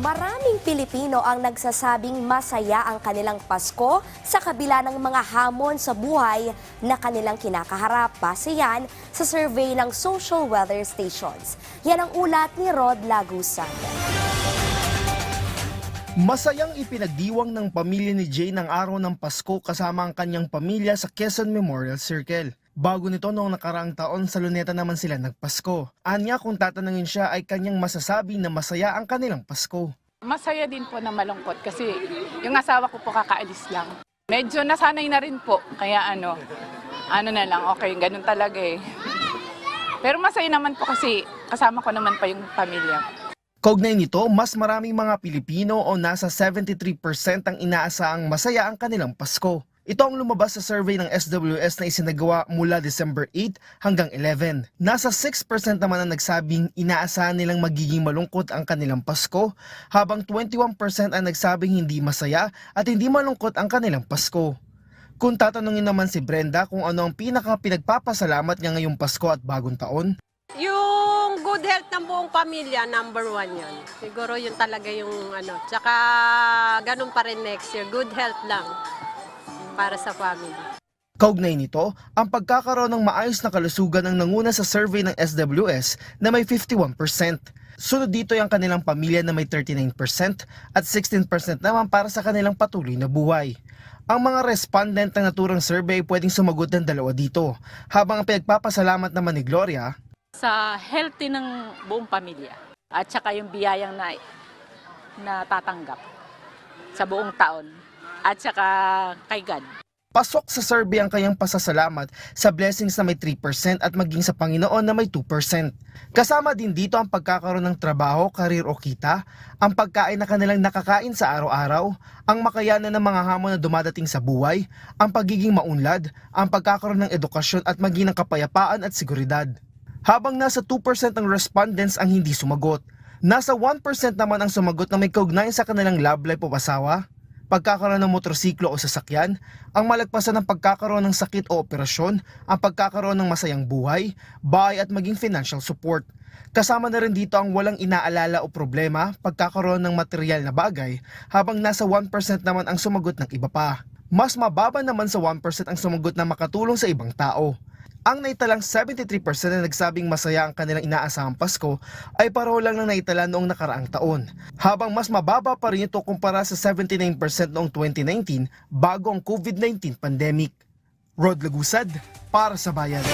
Maraming Pilipino ang nagsasabing masaya ang kanilang Pasko sa kabila ng mga hamon sa buhay na kanilang kinakaharap. Base yan sa survey ng Social Weather Stations. Yan ang ulat ni Rod Lagusan. Masayang ipinagdiwang ng pamilya ni Jane ang araw ng Pasko kasama ang kanyang pamilya sa Quezon Memorial Circle. Bago nito noong nakaraang taon sa Luneta naman sila nagpasko. Anya kung tatanungin siya ay kanyang masasabi na masaya ang kanilang Pasko. Masaya din po na malungkot kasi yung asawa ko po kakaalis lang. Medyo nasanay na rin po, kaya ano, ano na lang, okay, ganun talaga eh. Pero masaya naman po kasi kasama ko naman pa yung pamilya. Kaugnay nito, mas maraming mga Pilipino o nasa 73% ang inaasahang masaya ang kanilang Pasko. Ito ang lumabas sa survey ng SWS na isinagawa mula December 8 hanggang 11. Nasa 6% naman ang nagsabing inaasahan nilang magiging malungkot ang kanilang Pasko, habang 21% ang nagsabing hindi masaya at hindi malungkot ang kanilang Pasko. Kung tatanungin naman si Brenda kung ano ang pinaka pinagpapasalamat niya ngayong Pasko at bagong taon, Yung good health ng buong pamilya, number one yan. Siguro yun talaga yung ano. Tsaka ganun pa rin next year. Good health lang para sa family. Kaugnay nito, ang pagkakaroon ng maayos na kalusugan ang nanguna sa survey ng SWS na may 51%. Sunod dito yung kanilang pamilya na may 39% at 16% naman para sa kanilang patuloy na buhay. Ang mga respondent ng naturang survey ay pwedeng sumagot ng dalawa dito, habang ang pinagpapasalamat naman ni Gloria, sa healthy ng buong pamilya at saka yung biyayang na natatanggap sa buong taon at saka kay God. pasok sa survey ang kanyang pasasalamat sa blessings na may 3% at maging sa Panginoon na may 2%. Kasama din dito ang pagkakaroon ng trabaho, karir o kita, ang pagkain na kanilang nakakain sa araw-araw, ang makayanan ng mga hamon na dumadating sa buhay, ang pagiging maunlad, ang pagkakaroon ng edukasyon at maging ng kapayapaan at seguridad. Habang nasa 2% ng respondents ang hindi sumagot, nasa 1% naman ang sumagot na may kaugnayan sa kanilang love life o asawa, pagkakaroon ng motorsiklo o sasakyan, ang malagpasan ng pagkakaroon ng sakit o operasyon, ang pagkakaroon ng masayang buhay, bahay at maging financial support. Kasama na rin dito ang walang inaalala o problema, pagkakaroon ng material na bagay, habang nasa 1% naman ang sumagot ng iba pa. Mas mababa naman sa 1% ang sumagot na makatulong sa ibang tao. Ang naitalang 73% na nagsabing masaya ang kanilang inaasahang Pasko ay pareho lang ng naitala noong nakaraang taon. Habang mas mababa pa rin ito kumpara sa 79% noong 2019 bago ang COVID-19 pandemic. Rod Lagusad para sa Bayan.